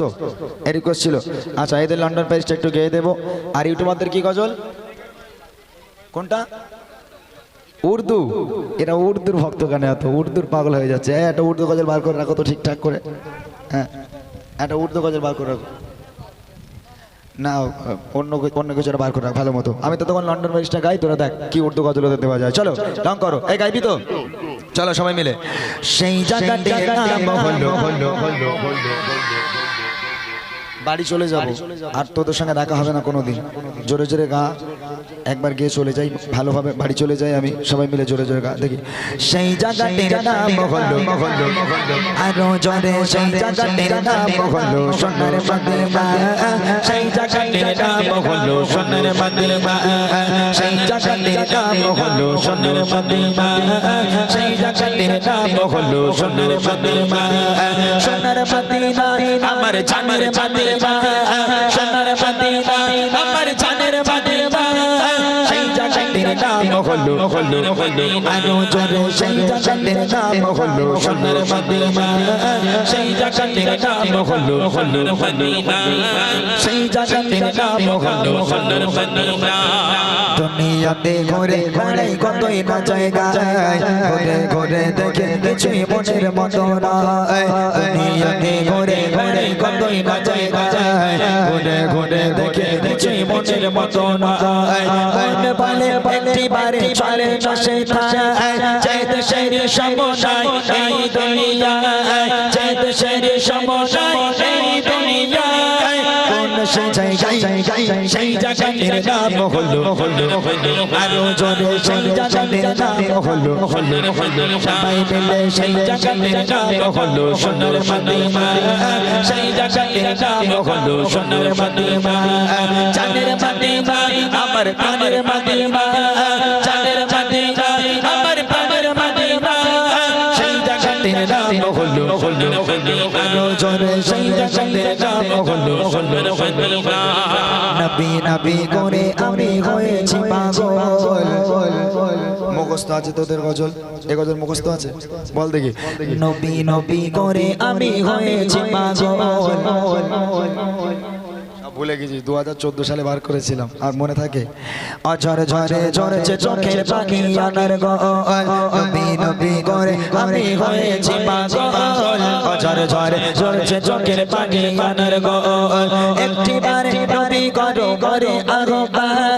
তো এই রিকোয়েস্ট ছিল। আচ্ছা এদের লন্ডন প্যারিসটা একটু গেয়ে দেবো। আর ইউটিউবারদের কি গজল? কোনটা? উর্দু। এরা উর্দুর ভক্ত গানে এত? উর্দুর পাগল হয়ে যাচ্ছে। হ্যাঁ একটা উর্দু গজল বার করে রাখো তো ঠিকঠাক করে। হ্যাঁ একটা উর্দু গজল বার করে রাখো। না অন্য অন্য কিছু বার করে রাখ ভালো মতো। আমি তো তখন লন্ডন প্যারিসটা গাই তোরা দেখ কি উর্দু গজল ওদের দেওয়া যায়। চলো রং করো। এই গাইবি তো? চলো সবাই মিলে। সেই হলো বাড়ি চলে যাব। আর তোদের সঙ্গে দেখা হবে না কোনোদিন। জোরে জোরে গা। একবার গিয়ে চলে যাই ভালোভাবে বাড়ি চলে যাই আমি সবাই মিলে জোরে জোরে গা। দেখি। সেই জায়গাটির নাম হলো আরও জোরে সেই জায়গাটির নাম হলো সোনার সেই জায়গাটির নাম হলো সোনার মদিনা সেই জায়গাটির নাম হলো সোনার মদিনা সেই জায়গাটির নাম হলো সোনার মদিনা সোনার মদিনা আমার জানের মদিনা সোনার মদিনা হলো হলো হলো আরও জোরে সেই জায়গাটির নাম হলো সোনার মদিনা সেই জায়গাটির নাম হলো হলো মদিনা সেই জায়গাটির নাম হলো সোনার মদিনা দুনিয়াতে ঘুরে ঘুরে কতই না জায়গা ঘুরে ঘুরে দেখে কিছুই মনের মতো নয় দুনিয়াতে ঘুরে ঘুরে কতই না জায়গা ঘুরে ঘুরে দেখে কিছুই মনের মতো নয় মন বলে একটি বারে চলে না সে চাইতে সেই সময় এই দুনিয়া চাইতে সেই সময় এই দুনিয়া সেই জায়গায় সেই জায়গাটির নাম হলো আরও জোরে সেই জায়গাটির নাম হলো হলো সবাই মিলে সেই জায়গাটির নাম হলো সোনার মদিনা সেই জায়গাটির নাম হলো সোনার মদিনা চাঁদের মদিনা আমার প্রাণের মদিনা চাঁদের মদিনা আমার প্রাণের মদিনা সেই জায়গাটির নাম হলো হলো আরও জোরে সেই জায়গাটির নাম হলো হলো নবী নবী করে আমি হয়েছি পাগল। মুখস্থ আছে তোদের গজল? এ গজল মুখস্থ আছে? বল দেখি। নবী নবী করে আমি হয়েছি পাগল। ভুলে গেছি দু হাজার চোদ্দ সালে বার করেছিলাম আর মনে থাকে? অঝরে ঝরে ঝরেছে চোখের পাখি আনার নবী নবী করে আমি হয়েছি পাগল। অঝরে ঝরে ঝরেছে চোখের পাখি আনার গল একটি বারে নবী করো করে আরও জলসা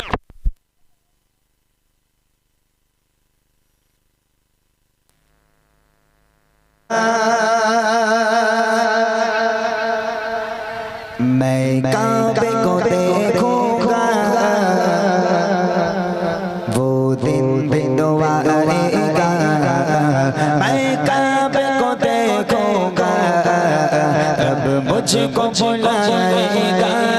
मुझको बुलाएगा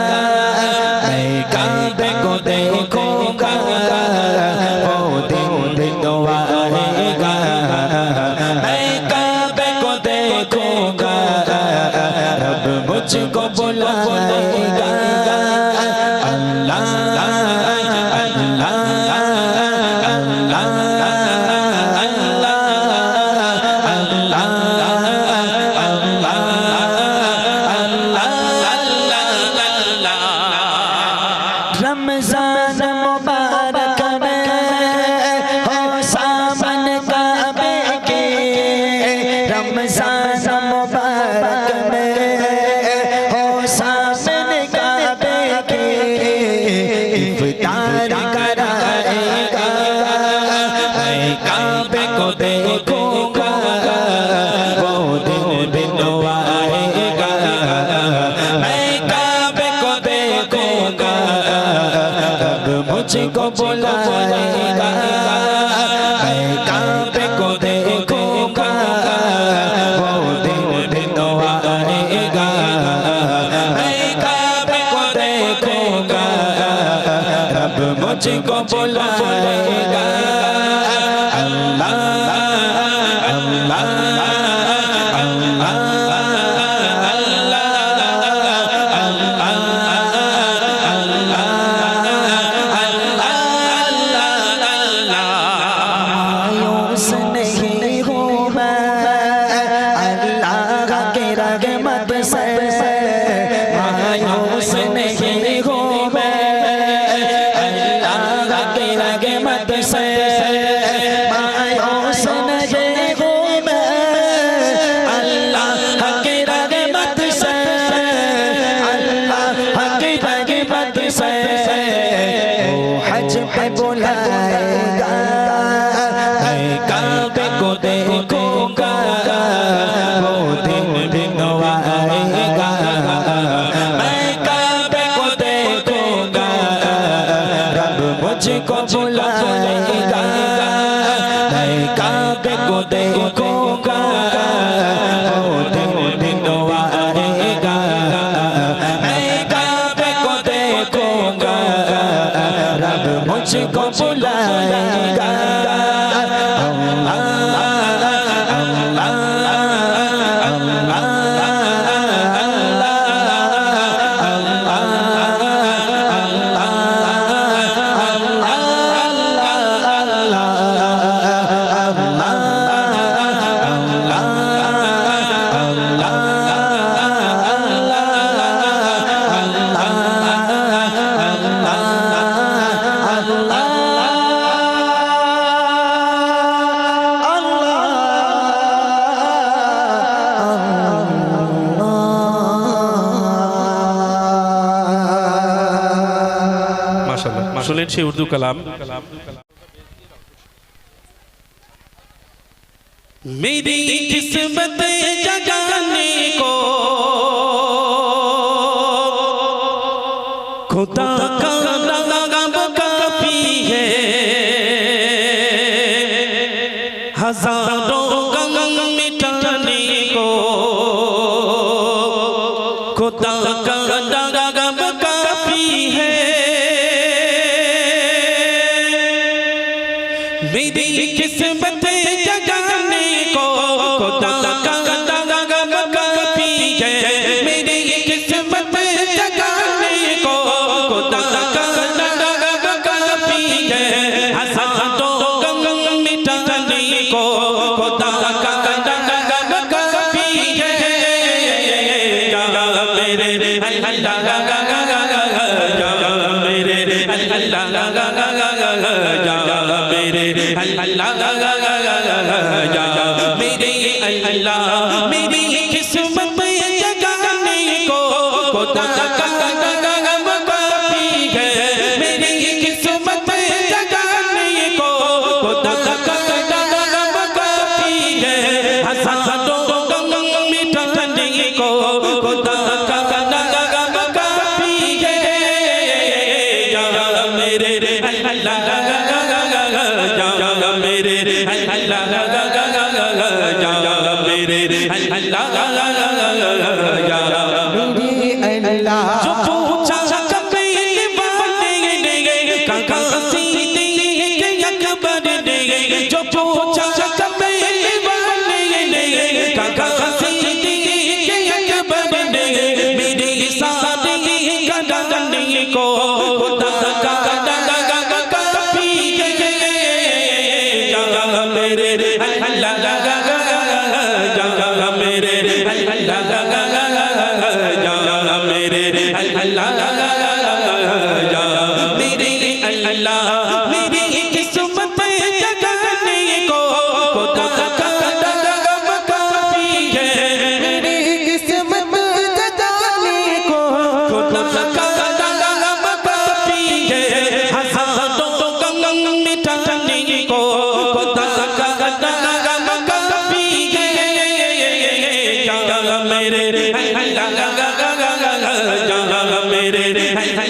पीछे उर्दू कलाम मेरी किस्मत जगाने को खुदा का मेरे अल्लाह मेरे अल्लाह मेरी किस्मत जगाने को खुदा का दगम काफी है मेरी किस्मत जगाने को खुदा का दगम काफी है हजारों गम मिटाने को खुदा का दगम काफी है या मेरे अल्लाह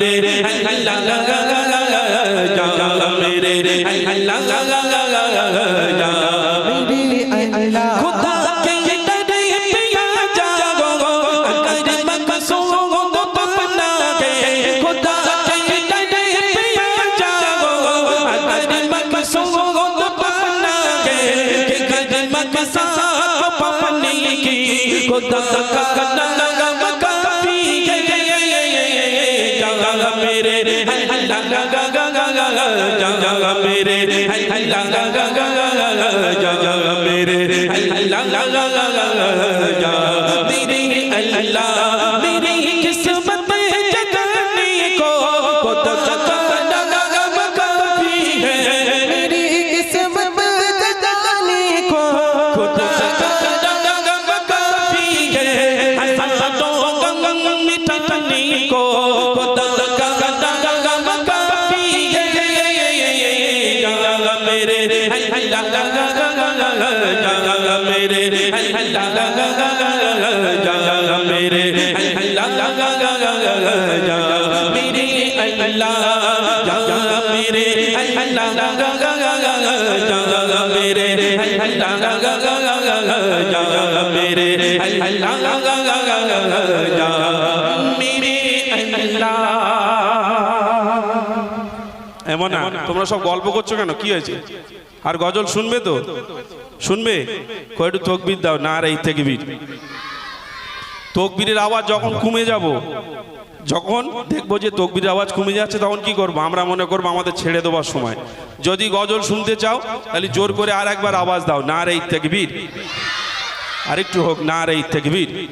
मेरे अल्लाह ला ला ला ला ला जा मेरे अल्लाह ला ला ला ला ला जा मेरे अल्लाह खुदा के डरे पिया जा गो अगर मकसू गो पपना के खुदा के डरे पिया जा गो अगर मकसू गो पपना के के कदम मकसा पपनी की खुदा का कदम मेरे अल्लाह गा गा गा गा गा जा जा मेरे अल्लाह गा गा गा गा गा जा जा मेरे अल्लाह गा गा गा गा जा मेरे अल्लाह मेरी किस्मत जगने को को तो এমন তোমরা সব গল্প করছ কেন? কি হয়েছে? আর গজল শুনবে তো? শুনবে? কয়টু তকবির দাও। না আর এই তেকবির। তকবিরের আওয়াজ যখন কমে যাব, যখন দেখব যে তকবির আওয়াজ কমে যাচ্ছে, তখন কি করব? আমরা মনে করব আমাদের ছেড়ে দেওয়ার সময়। যদি গজল শুনতে চাও, তাহলে জোর করে আর একবার আওয়াজ দাও। না রে তকবীর। আরেকটু হোক, না রে তকবীর।